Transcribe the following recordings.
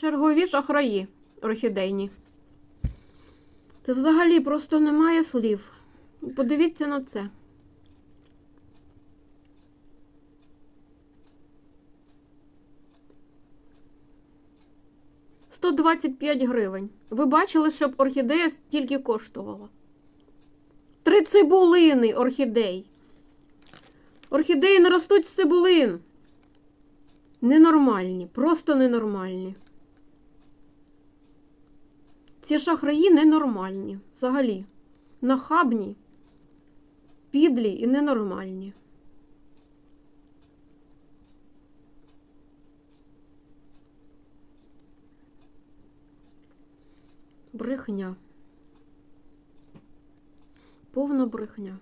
Чергові шахраї орхідейні. Це взагалі просто немає слів. Подивіться на це. Сто двадцять п'ять гривень. Ви бачили, щоб орхідея стільки коштувала? Три цибулини орхідей. Орхідеї не ростуть з цибулин. Ненормальні, просто ненормальні. Ці шахраї ненормальні. Взагалі. Нахабні, підлі і ненормальні. Брехня. Повна брехня.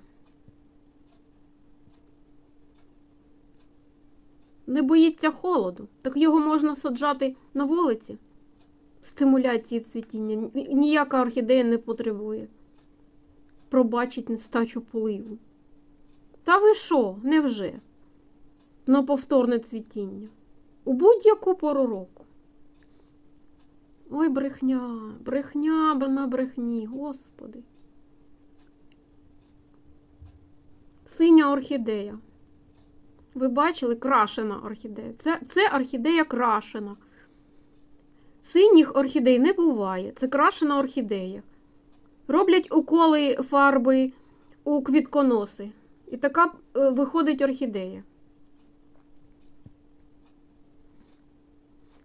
Не боїться холоду, так його можна саджати на вулиці. Стимуляції цвітіння. Ніяка орхідея не потребує. Пробачить нестачу поливу. Та ви що, невже? На повторне цвітіння. У будь-яку пору року. Ой, брехня, брехня на брехні, господи. Синя орхідея. Ви бачили крашена орхідея. Це, це орхідея крашена. Синіх орхідей не буває. Це крашена орхідея. Роблять уколи фарби у квітконоси. І така е, виходить орхідея.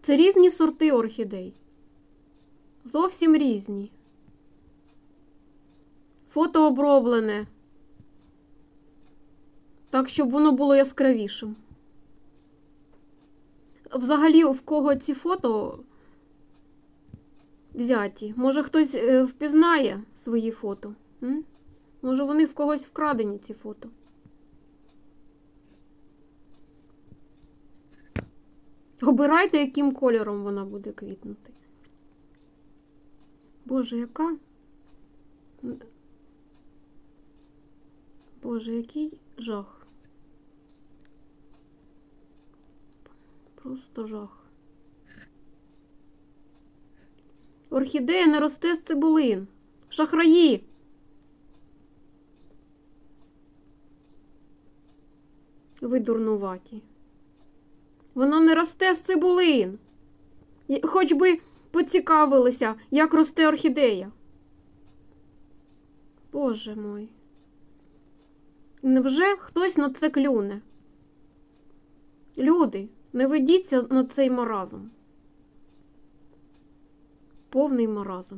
Це різні сорти орхідей. Зовсім різні. Фото оброблене. Так, щоб воно було яскравішим. Взагалі, в кого ці фото взяті? Може, хтось е, впізнає свої фото? М? Може, вони в когось вкрадені, ці фото? Обирайте, яким кольором вона буде квітнути. Боже, яка? Боже, який жах. Просто жах. Орхідея не росте з цибулин. Шахраї. Ви дурнуваті. Вона не росте з цибулин. Хоч би поцікавилися, як росте орхідея. Боже мой. Невже хтось на це клюне? Люди, не ведіться на цей маразм. Повний маразм.